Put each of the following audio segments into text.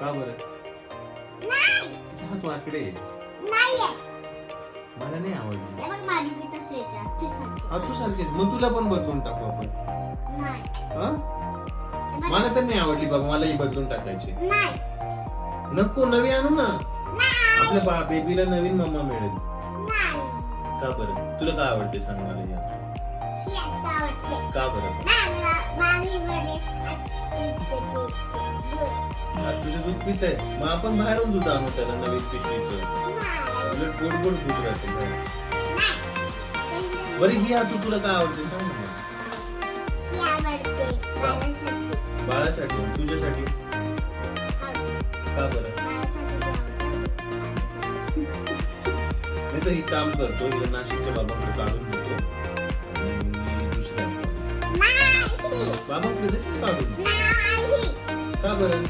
का बरं? नाही. तिचा हात वाकडे मला नाही आवडली. हे तू सारखीच. मग तुला पण बदलून टाकू आपण. हा. मला तर नाही आवडली बाबा मला ही बदलून टाकायची. नको नवी आणू ना. आपल्या बा बेबीला नवीन मम्मा मिळेल. नाही. का बरं? तुला काय आवडते सांग मला या. का बरं? आज तुझं दूध पित आहे मग आपण बाहेरून दूध आणू त्याला नवीन पिशवीचं. उलट गोड गोड दूध राहते बरं ही आता तुला काय आवडते सांग ना. बाळासाठी. तुझ्यासाठी? का बरं? नाही तर ही काम करतो हिला नाशिकच्या बाबांकडे काढून देतो. आणि मी दुसऱ्या नाही. बाबांकडे देतो काढून? का बरं?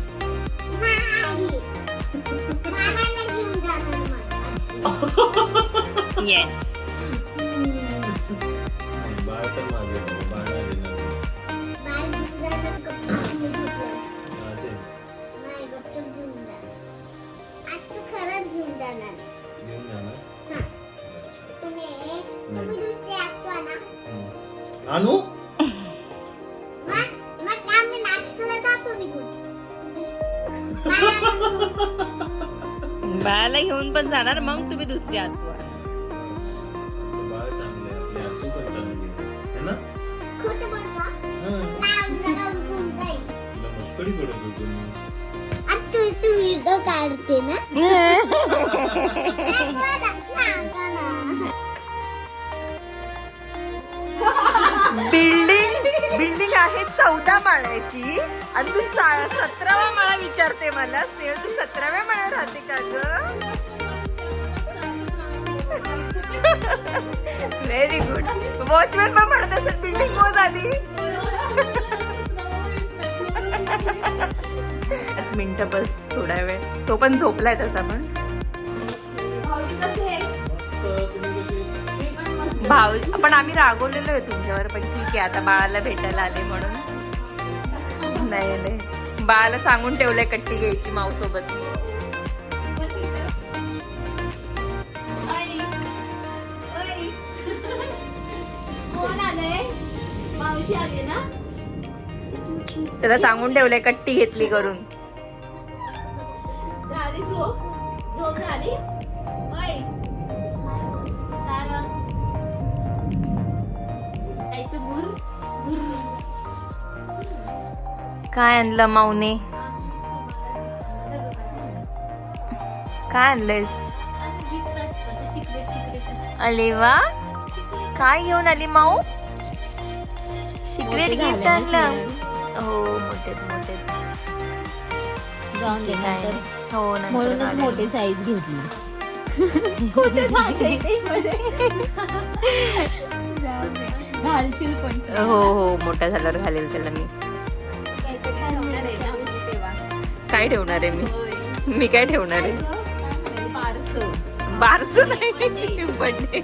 येस बाळ तर माझं बाळ. माझं घेऊन आणा मग आम्ही नाचकाला जातो निघून बाळाला घेऊन. पण जाणार मग तुम्ही दुसरी आत बाळ चांगलं आहे चौदा माळ्याची. आणि तू सा- सतरावा माळा विचारते मला. स्नेहल तू सतराव्या माळ्या राहते का ग? व्हेरी गुड वॉचमॅन पण म्हणत असेल बिल्डिंग मोज आधी. मिनिटं बस थोडा वेळ. तो पण झोपलाय तसा पण. भाऊ पण आम्ही रागवलेलो आहे तुमच्यावर पण ठीक आहे आता बाळाला भेटायला आले म्हणून. नाही नाही. बाळाला सांगून ठेवलंय कट्टी घ्यायची माऊ सोबत कोण आलंय? मावशी आली ना? त्याला सांगून ठेवलंय कट्टी घेतली करून. झाली झोप. झोप झाली? काय आणलं माऊने? काय आणलंयस? अरे वा. काय घेऊन आली माऊ? सिक्रेट गिफ्ट आणलं. हो मोठे मोठे जाऊन काय हो म्हणूनच. मोठी साईज घेतली. कुठे. घालशील पण. हो हो मोठा झाल्यावर घालेल त्याला मी. काय ठेवणार आहे मी. मी काय ठेवणार आहे? बारसं. बारस नाही बर्थडे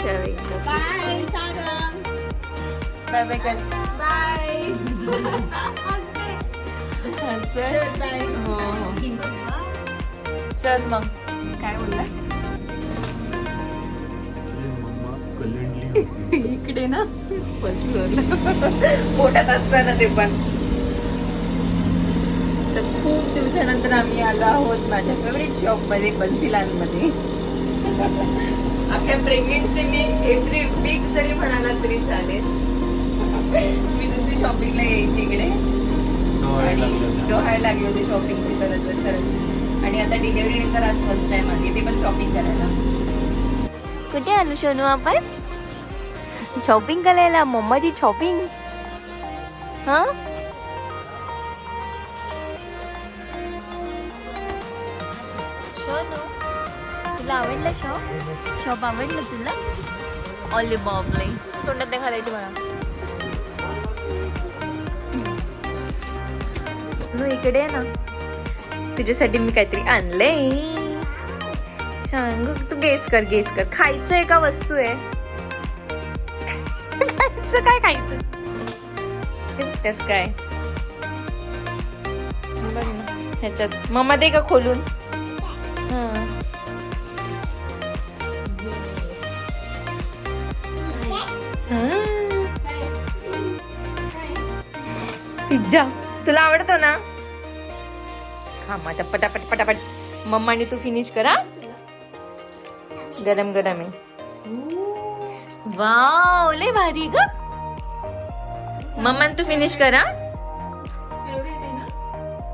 चल बाय बाय बाय कर. बाय. हसते. चल, बाय. हो हो. चल मग. काय बोलला? इकडे ना फर्स्ट फ्लोअरला पोटात असताना ते पण. खूप दिवसानंतर आम्ही आलो आहोत माझ्या फेवरेट शॉपमध्ये बन्सीलालमध्ये अख्ख्या प्रेग्नेन्सी मी एव्हरी वीक जरी म्हणाला तरी चालेल. मी दुसरी शॉपिंगला यायची इकडे. आणि होते. डोहायला लागली होती शॉपिंगची खरंच तर खरंच. आणि आता डिलिव्हरी नंतर आज फर्स्ट टाइम आली ते पण शॉपिंग करायला. कुठे आलो सोनू आपण? शॉपिंग करायला मम्माची शॉपिंग हा? शॉप आवडलं तुला? ऑली बॉबले तोंडात नाही घालायची मला. इकडे ना. तुझ्यासाठी मी काहीतरी आणले सांग तू गेस कर गेस कर. खायचं आहे का वस्तू आहे? खायचं काय खायचं? त्यात काय? ह्याच्यात. मम्मा दे का खोलून? हा. पिझ्झा तुला आवडतो ना? खा माझा पटापट पटापट. मम्माने तू फिनिश करा गरम गरम आहे. वाव लय भारी ग. मम्मान तू फिनिश करा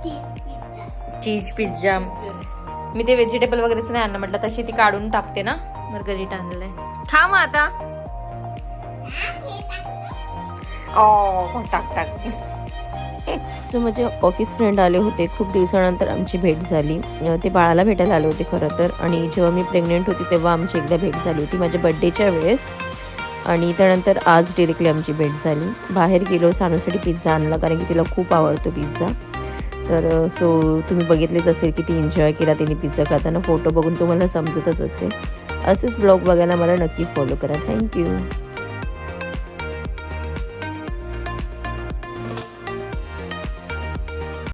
चीज पिझ्झा चीज पिझ्झा मी ते व्हेजिटेबल वगैरेच नाही आणलं म्हटलं तशी ती काढून टाकते ना. मर्गरीट आणलंय. खा मग आता. ओ टाक टाक. सो माझे ऑफिस फ्रेंड आले होते. खूप दिवसानंतर आमची भेट झाली. ते बाळाला भेटायला आले होते खरं तर. आणि जेव्हा मी प्रेग्नेंट होती तेव्हा आमची एकदा भेट झाली होती माझ्या बड्डेच्या वेळेस. आणि त्यानंतर आज डिरेक्टली आमची भेट झाली. बाहेर गेलो सानूसाठी पिझ्झा आणला कारण की तिला खूप आवडतो पिझ्झा तर सो तुम्ही बघितलेच असेल की ती एन्जॉय केला तिने पिझ्झा खाताना. फोटो बघून तुम्हाला समजतच असेल. असेच ब्लॉग बघायला मला नक्की फॉलो करा. थँक्यू